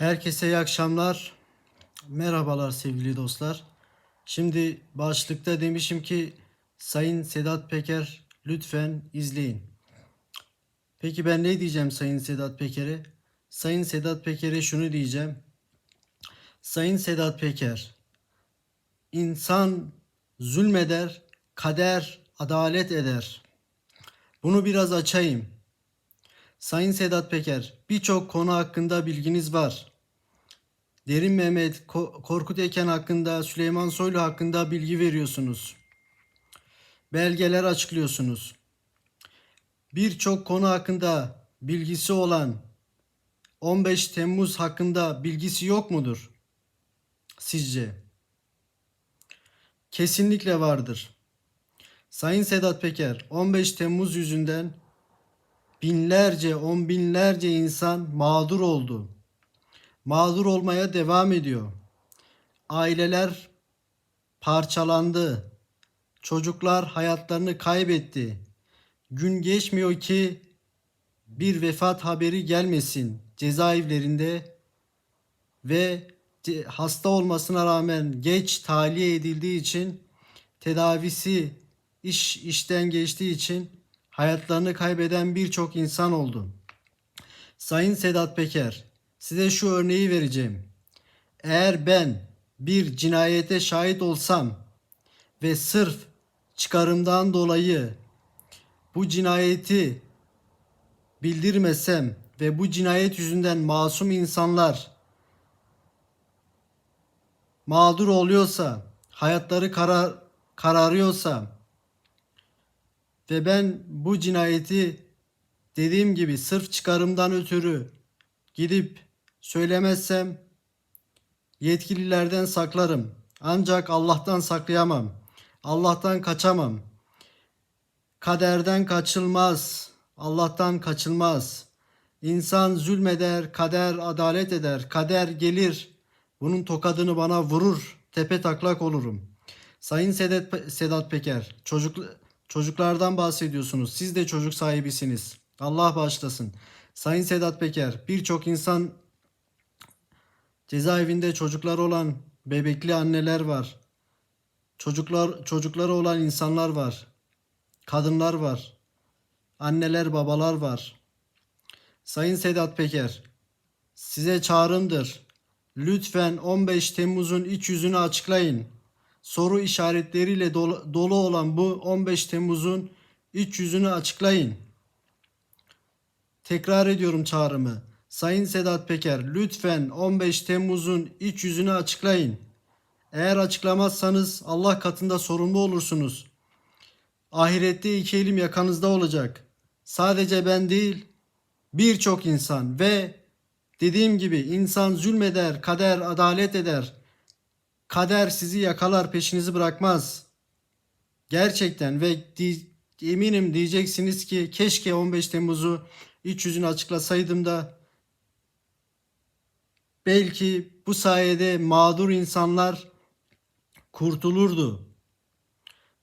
Herkese iyi akşamlar. Merhabalar sevgili dostlar. Şimdi başlıkta demişim ki Sayın Sedat Peker lütfen izleyin. Peki ben ne diyeceğim Sayın Sedat Peker'e? Sayın Sedat Peker'e şunu diyeceğim. Sayın Sedat Peker, insan zulmeder, kader adalet eder. Bunu biraz açayım. Sayın Sedat Peker, birçok konu hakkında bilginiz var. Derin Mehmet, Ko- Korkut Eken hakkında, Süleyman Soylu hakkında bilgi veriyorsunuz. Belgeler açıklıyorsunuz. Birçok konu hakkında bilgisi olan 15 Temmuz hakkında bilgisi yok mudur? Sizce? Kesinlikle vardır. Sayın Sedat Peker, 15 Temmuz yüzünden binlerce, on binlerce insan mağdur oldu. Mağdur olmaya devam ediyor. Aileler parçalandı. Çocuklar hayatlarını kaybetti. Gün geçmiyor ki bir vefat haberi gelmesin cezaevlerinde ve hasta olmasına rağmen geç tahliye edildiği için tedavisi iş işten geçtiği için hayatlarını kaybeden birçok insan oldu. Sayın Sedat Peker, size şu örneği vereceğim. Eğer ben bir cinayete şahit olsam ve sırf çıkarımdan dolayı bu cinayeti bildirmesem ve bu cinayet yüzünden masum insanlar mağdur oluyorsa, hayatları karar kararıyorsa ve ben bu cinayeti dediğim gibi sırf çıkarımdan ötürü gidip söylemezsem yetkililerden saklarım. Ancak Allah'tan saklayamam. Allah'tan kaçamam. Kaderden kaçılmaz. Allah'tan kaçılmaz. İnsan zulmeder, kader adalet eder. Kader gelir. Bunun tokadını bana vurur. Tepe taklak olurum. Sayın Sedat, Sedat Peker, çocuk, çocuklardan bahsediyorsunuz. Siz de çocuk sahibisiniz. Allah bağışlasın. Sayın Sedat Peker, birçok insan cezaevinde çocukları olan bebekli anneler var. Çocuklar çocukları olan insanlar var. Kadınlar var. Anneler, babalar var. Sayın Sedat Peker, size çağrımdır. Lütfen 15 Temmuz'un iç yüzünü açıklayın. Soru işaretleriyle dolu, dolu olan bu 15 Temmuz'un iç yüzünü açıklayın. Tekrar ediyorum çağrımı. Sayın Sedat Peker lütfen 15 Temmuz'un iç yüzünü açıklayın. Eğer açıklamazsanız Allah katında sorumlu olursunuz. Ahirette iki elim yakanızda olacak. Sadece ben değil, birçok insan ve dediğim gibi insan zulmeder, kader adalet eder. Kader sizi yakalar, peşinizi bırakmaz. Gerçekten ve eminim diyeceksiniz ki keşke 15 Temmuz'u iç yüzünü açıklasaydım da belki bu sayede mağdur insanlar kurtulurdu.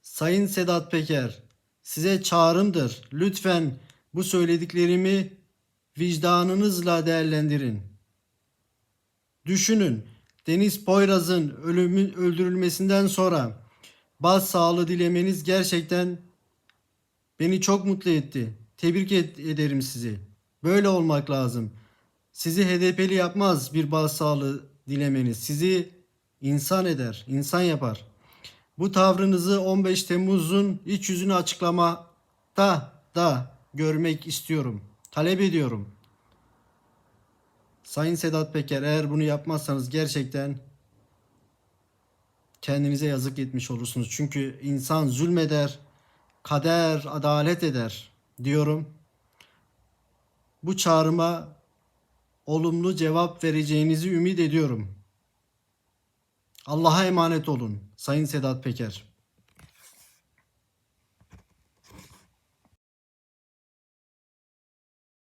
Sayın Sedat Peker, size çağrımdır. Lütfen bu söylediklerimi vicdanınızla değerlendirin. Düşünün. Deniz Poyraz'ın ölümü, öldürülmesinden sonra başsağlığı dilemeniz gerçekten beni çok mutlu etti. Tebrik ederim sizi. Böyle olmak lazım. Sizi HDP'li yapmaz bir başsağlığı dilemeniz. Sizi insan eder, insan yapar. Bu tavrınızı 15 Temmuz'un iç yüzünü açıklamakta da görmek istiyorum. Talep ediyorum. Sayın Sedat Peker eğer bunu yapmazsanız gerçekten kendinize yazık etmiş olursunuz. Çünkü insan zulmeder, kader adalet eder diyorum. Bu çağrıma olumlu cevap vereceğinizi ümit ediyorum. Allah'a emanet olun Sayın Sedat Peker.